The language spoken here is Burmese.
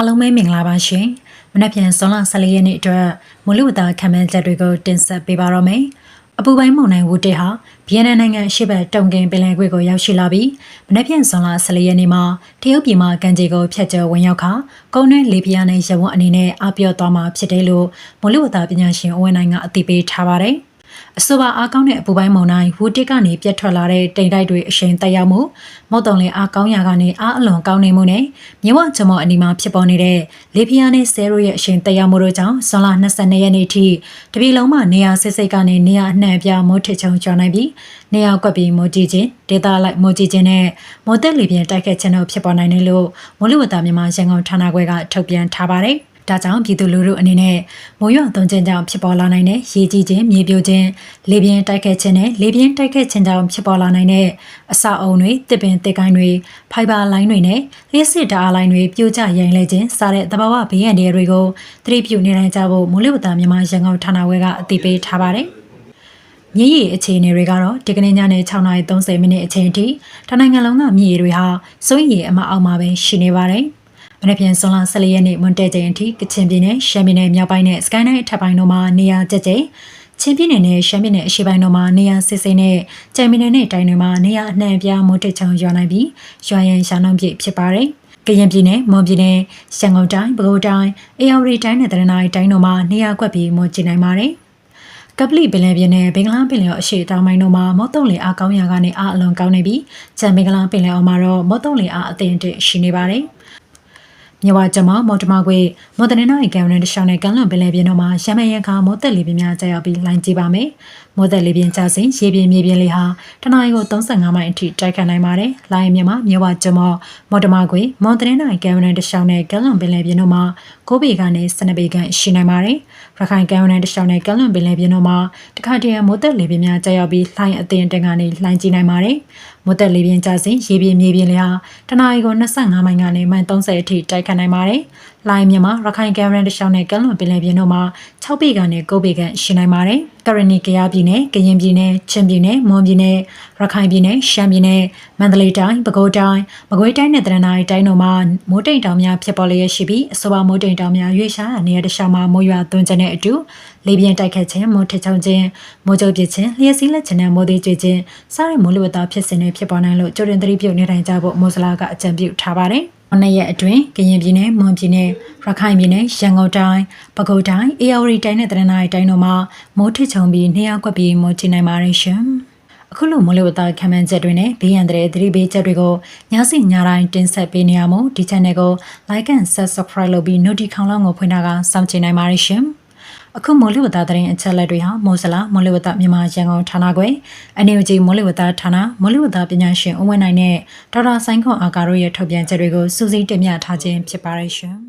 အားလုံးပဲမင်္ဂလာပါရှင်။မနက်ဖြန်ဇွန်လ14ရက်နေ့အတွက်မလူဝတာခံမှန်းချက်တွေကိုတင်ဆက်ပေးပါတော့မယ်။အပူပိုင်းမုန်တိုင်းဝူတေဟာဗီယက်နမ်နိုင်ငံအရှေ့ဘက်တုံကင်ပင်လယ်ကွေ့ကိုရောက်ရှိလာပြီးမနက်ဖြန်ဇွန်လ14ရက်နေ့မှာတရုတ်ပြည်မှာကန်ဂျီကိုဖျက်ကျော်ဝင်ရောက်ခါကုန်းတွင်းလေပြင်းနဲ့ရဝန်းအနေနဲ့အပြော့သွားမှာဖြစ်တယ်လို့မလူဝတာပညာရှင်အဝန်နိုင်ကအသိပေးထားပါတယ်။ အဆိုပါအားကောင်းတဲ့အပူပိုင်းမုန်တိုင်းဝူတစ်ကနေပြတ်ထွက်လာတဲ့တိမ်တိုက်တွေအရှိန်တက်ရောက်မှုမုတ်တုံလင်အားကောင်းရာကနေအားအလွန်ကောင်းနေမှုနဲ့မြဝဂျမော်အနီမှာဖြစ်ပေါ်နေတဲ့လေပြင်းနဲ့ဆဲရိုရဲ့အရှိန်တက်ရောက်မှုတို့ကြောင့်ဇွန်လ22ရက်နေ့ထိတပြည်လုံးမှာနေရာစစ်စိတ်ကနေနေရာအနှံ့အပြားမိုးထစ်ချုံကျော်နိုင်ပြီးနေရာကွက်ပြီးမိုးကြီးခြင်းဒေတာလိုက်မိုးကြီးခြင်းနဲ့မိုးသက်လေပြင်းတိုက်ခတ်ခြင်းတို့ဖြစ်ပေါ်နိုင်တယ်လို့မိုးလေဝသမြန်မာရန်ကုန်ဌာနခွဲကထုတ်ပြန်ထားပါတယ်။ ဒါကြောင့်ပြည်သူလူထုအနေနဲ့မိုးရွာသွန်းခြင်းကြောင့်ဖြစ်ပေါ်လာနိုင်တဲ့ရေကြီးခြင်းမြေပြိုခြင်းလေပြင်းတိုက်ခတ်ခြင်းနဲ့လေပြင်းတိုက်ခတ်ခြင်းကြောင့်ဖြစ်ပေါ်လာနိုင်တဲ့အဆောက်အုံတွေတစ်ပင်တစ်ကိုင်းတွေဖိုင်ဘာလိုင်းတွေနဲ့လျှက်စစ်ဓာတ်အားလိုင်းတွေပြိုကျရိုင်လဲခြင်းစတဲ့သဘာဝဘေးအန္တရာယ်တွေကိုသတိပြုနေနိုင်ကြဖို့မိုးလေဝသမြန်မာရန်ကုန်ဌာနဝဲကအသိပေးထားပါတယ်။မြည်ရည်အခြေအနေတွေကတော့ဒီကနေ့ညနေ6:30မိနစ်အချိန်ထိတနိုင်ငံလုံးကမြည်ရည်တွေဟာစိုးရိမ်အမအောက်မှာပဲရှိနေပါတယ်။ မနေ့ပြန်ဇွန်လ14ရက်နေ့မွန်တဲချိန်အထိကချင်ပြည်နယ်ရှမ်းပြည်နယ်မြောက်ပိုင်းနဲ့စကိုင်းတိုင်းအထက်ပိုင်းတို့မှာနေရာကျကျချင်းပြည်နယ်နဲ့ရှမ်းပြည်နယ်အရှေ့ပိုင်းတို့မှာနေရာစစ်စစ်နဲ့ကြံပြည်နယ်နဲ့တိုင်းတွေမှာနေရာအနှံ့အပြားမိုးတက်ချောင်းရွာနိုင်ပြီးရွာရန်ရှာနှုံပြည့်ဖြစ်ပါတယ်။ကရင်ပြည်နယ်မွန်ပြည်နယ်ရှမ်းကုန်တိုင်းပဲခူးတိုင်းအေရဝတီတိုင်းနဲ့တရနိုင်းတိုင်းတို့မှာနေရာကွက်ပြီးမိုးကျနိုင်ပါတယ်။ကပလီပင်လယ်ပြင်နဲ့ဘင်္ဂလားပင်လယ်အရှေ့တောင်ပိုင်းတို့မှာမော့တုံလီအားကောင်းရာကနေအားအလွန်ကောင်းနေပြီးကြံဘင်္ဂလားပင်လယ်အော်မှာတော့မော့တုံလီအားအသင့်အတင့်ရှိနေပါတယ်။ မြဝကျမမော်တမကွေမော်တနင်္လာရီကံရန်တရှောင်းနဲ့ကန်လွန်ပင်လယ်ပြင်တို့မှာရမန်ရန်ခါမော်သက်လီပြင်းများကြာရောက်ပြီးလိုင်းကြည့်ပါမယ်။ မော်သက်လီပြင်းကြစဉ်ရေပြင်းမြေပြင်းလေးဟာတနအီကို35မိုင်အထိတိုက်ခတ်နိုင်ပါတယ်။လိုင်းမြမမြဝကျမမော်တမကွေမော်တနင်္လာရီကံရန်တရှောင်းနဲ့ကန်လွန်ပင်လယ်ပြင်တို့မှာ9ပေကနေ12ပေခန့်ရှိနိုင်ပါတယ်။ရခိုင်ကံရန်တရှောင်းနဲ့ကန်လွန်ပင်လယ်ပြင်တို့မှာတခါတည်းမော်သက်လီပြင်းများကြာရောက်ပြီးလိုင်းအသင်းတင်ကနေလိုင်းကြည့်နိုင်ပါတယ်။မော်သက်လီပြင်းကြစဉ်ရေပြင်းမြေပြင်းလေးဟာတနအီကို25မိုင်ကနေမိုင်30အထိတိုက်ခတ်နိုင်ပါတယ်။လိုင်းမြန်မာရခိုင်ကံရန်တရှောင်းနဲ့ကမ်းလွန်ပင်လယ်ပြင်တို့မှာ6ပေကနေ9ပေခန့်ရှိနိုင်ပါတယ်။ကရဏီကရားပြည်နယ်၊ကရင်ပြည်နယ်၊ချင်းပြည်နယ်၊မွန်ပြည်နယ်၊ရခိုင်ပြည်နယ်၊ရှမ်းပြည်နယ်၊မန္တလေးတိုင်း၊ပဲခူးတိုင်း၊မကွေးတိုင်းနဲ့တရနာရီတိုင်းတို့မှာမိုးတိမ်တောင်များဖြစ်ပေါ်လျက်ရှိပြီးအဆိုပါမိုးတိမ်တောင်များရွေ့ရှားနေရာတခြားမှာမိုးရွာသွန်းခြင်းနဲ့အတူလေပြင်းတိုက်ခတ်ခြင်းမိုးထချုံခြင်းမိုးကြိုပစ်ခြင်းလျှက်စီးလက်ခြင်းနဲ့မိုးသေးကျွေးခြင်းစတဲ့မိုးလေဝသဖြစ်စဉ်တွေဖြစ်ပေါ်နိုင်လို့ကြိုတင်သတိပြုနေထိုင်ကြဖို့မိုးစလာကအကြံပြုထားပါတယ်။ နှစ်ရက်အတွင်းကရင်ပြည်နယ်မွန်ပြည်နယ်ရခိုင်ပြည်နယ်ရန်ကုန်တိုင်းပဲခူးတိုင်းအေရဝတီတိုင်းနဲ့တရနာရီတိုင်းတို့မှာမိုးထချုံပြီးနေရာကွက်ပြီးမိုးချနိုင်ပါရရှင်အခုလိုမိုးလေဝသခံမှန်းချက်တွေနဲ့ဘေးရန်တဲ့သတိပေးချက်တွေကိုညစီညတိုင်းတင်ဆက်ပေးနေရမို့ဒီ channel ကို like and subscribe လုပ်ပြီး notification ခေါင်းလောင်းကိုဖွင့်ထားကစောင့်ကြည့်နိုင်ပါရရှင် အခုမိုးလေဝသသတင်းအချက်လက်တွေဟာမိုးစလာမိုးလေဝသမြန်မာရန်ကုန်ဌာနခွဲအနေအကြီးမိုးလေဝသဌာနမိုးလေဝသပညာရှင်ဦးဝင်းနိုင်နဲ့ဒေါက်တာဆိုင်ခွန်အာကာတို့ရဲ့ထုတ်ပြန်ချက်တွေကိုစူးစီးတင်ပြထားခြင်းဖြစ်ပါရရှင်